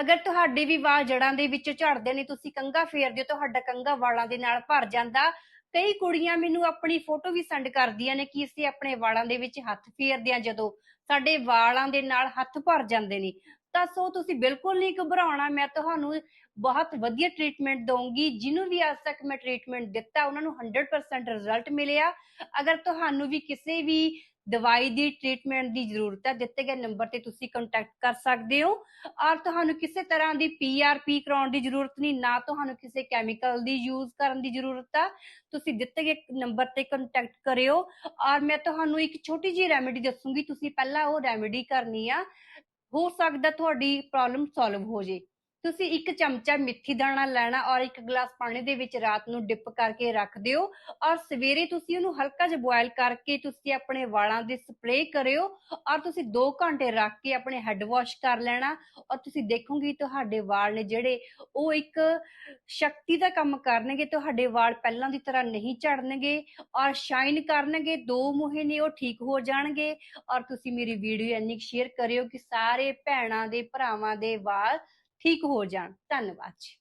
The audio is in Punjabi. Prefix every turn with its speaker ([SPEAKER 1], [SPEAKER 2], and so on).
[SPEAKER 1] ਅਗਰ ਤੁਹਾਡੇ ਵੀ ਵਾਲ ਜੜਾਂ ਦੇ ਵਿੱਚ ਝੜਦੇ ਨੇ, ਤੁਸੀਂ ਕੰਘਾ ਫੇਰਦੇ ਹੋ ਤੁਹਾਡਾ ਕੰਘਾ ਵਾਲਾਂ ਦੇ ਨਾਲ ਭਰ ਜਾਂਦਾ। ਕਈ ਕੁੜੀਆਂ ਮੈਨੂੰ ਆਪਣੀ ਫੋਟੋ ਵੀ ਸੈਂਡ ਕਰਦੀਆਂ ਨੇ ਕਿ ਅਸੀਂ ਆਪਣੇ ਵਾਲਾਂ ਦੇ ਵਿੱਚ ਹੱਥ ਫੇਰਦੇ ਆ ਜਦੋਂ ਸਾਡੇ ਵਾਲਾਂ ਦੇ ਨਾਲ ਹੱਥ ਭਰ ਜਾਂਦੇ ਨੇ। ਤਾਂ ਸੋ ਤੁਸੀਂ ਬਿਲਕੁਲ ਨਹੀਂ ਘਬਰਾਉਣਾ, ਮੈਂ ਤੁਹਾਨੂੰ ਬਹੁਤ ਵਧੀਆ ਟ੍ਰੀਟਮੈਂਟ ਦਊਂਗੀ, ਜਿਹਨੂੰ ਵੀ ਅੱਜ ਤੱਕ ਮੈਂ ਟ੍ਰੀਟਮੈਂਟ ਦਿੱਤਾ, ਉਹਨਾਂ ਨੂੰ 100% ਰਿਜ਼ਲਟ ਮਿਲਿਆ। ਅਗਰ ਤੁਹਾਨੂੰ ਵੀ ਕਿਸੇ ਵੀ ਦਵਾਈ ਦੀ ਟ੍ਰੀਟਮੈਂਟ ਦੀ ਜ਼ਰੂਰਤ ਹੈ ਦਿੱਤੇ ਗਏ ਨੰਬਰ ਤੇ ਤੁਸੀਂ ਕੰਟੈਕਟ ਕਰ ਸਕਦੇ ਹੋ। ਔਰ ਤੁਹਾਨੂੰ ਕਿਸੇ ਤਰ੍ਹਾਂ ਦੀ ਪੀਆਰਪੀ ਕਰਾਉਣ ਦੀ ਜ਼ਰੂਰਤ ਨਹੀਂ, ਨਾ ਤੁਹਾਨੂੰ ਕਿਸੇ ਕੈਮੀਕਲ ਦੀ ਯੂਜ਼ ਕਰਨ ਦੀ ਜ਼ਰੂਰਤ ਆ। ਤੁਸੀਂ ਦਿੱਤੇ ਗਏ ਨੰਬਰ ਤੇ ਕੰਟੈਕਟ ਕਰਿਓ। ਔਰ ਮੈਂ ਤੁਹਾਨੂੰ ਇੱਕ ਛੋਟੀ ਜਿਹੀ ਰੈਮੇਡੀ ਦੱਸੂਗੀ, ਤੁਸੀਂ ਪਹਿਲਾਂ ਉਹ ਰੈਮੇਡੀ ਕਰਨੀ ਆ। ਹੋ ਸਕਦਾ ਤੁਹਾਡੀ ਪ੍ਰੋਬਲਮ ਸੋਲਵ ਹੋ ਜੇ। ਤੁਸੀਂ ਇੱਕ ਚਮਚਾ ਮਿੱਠੀ ਦਾਣਾ ਲੈਣਾ ਔਰ ਇੱਕ ਗਲਾਸ ਪਾਣੀ ਦੇ ਵਿੱਚ ਰਾਤ ਨੂੰ ਡਿਪ ਕਰਕੇ ਰੱਖ ਦਿਓ ਔਰ ਸਵੇਰੇ ਤੁਸੀਂ ਉਹਨੂੰ ਹਲਕਾ ਜਿਹਾ ਬੋਇਲ ਕਰਕੇ ਤੁਸੀਂ ਆਪਣੇ ਵਾਲਾਂ ਦੇ ਸਪਰੇਅ ਕਰਿਓ ਔਰ ਤੁਸੀਂ 2 ਘੰਟੇ ਰੱਖ ਕੇ ਆਪਣੇ ਹੈੱਡ ਵਾਸ਼ ਕਰ ਲੈਣਾ ਔਰ ਤੁਸੀਂ ਦੇਖੋਗੇ ਤੁਹਾਡੇ ਵਾਲ ਨੇ ਜਿਹੜੇ ਉਹ ਇੱਕ ਸ਼ਕਤੀ ਦਾ ਕੰਮ ਕਰਨਗੇ, ਤੁਹਾਡੇ ਵਾਲ ਪਹਿਲਾਂ ਦੀ ਤਰ੍ਹਾਂ ਨਹੀਂ ਝੜਨਗੇ ਔਰ ਸ਼ਾਈਨ ਕਰਨਗੇ, ਦੋ ਮੋਹੇ ਨੇ ਉਹ ਠੀਕ ਹੋ ਜਾਣਗੇ ਔਰ ਤੁਸੀਂ ਮੇਰੀ ਵੀਡੀਓ ਇੰਨੀ ਸ਼ੇਅਰ ਕਰਿਓ ਕਿ ਸਾਰੇ ਭੈਣਾਂ ਦੇ ਭਰਾਵਾਂ ਦੇ ਵਾਲ ਠੀਕ ਹੋ ਜਾਣ। ਧੰਨਵਾਦ ਜੀ।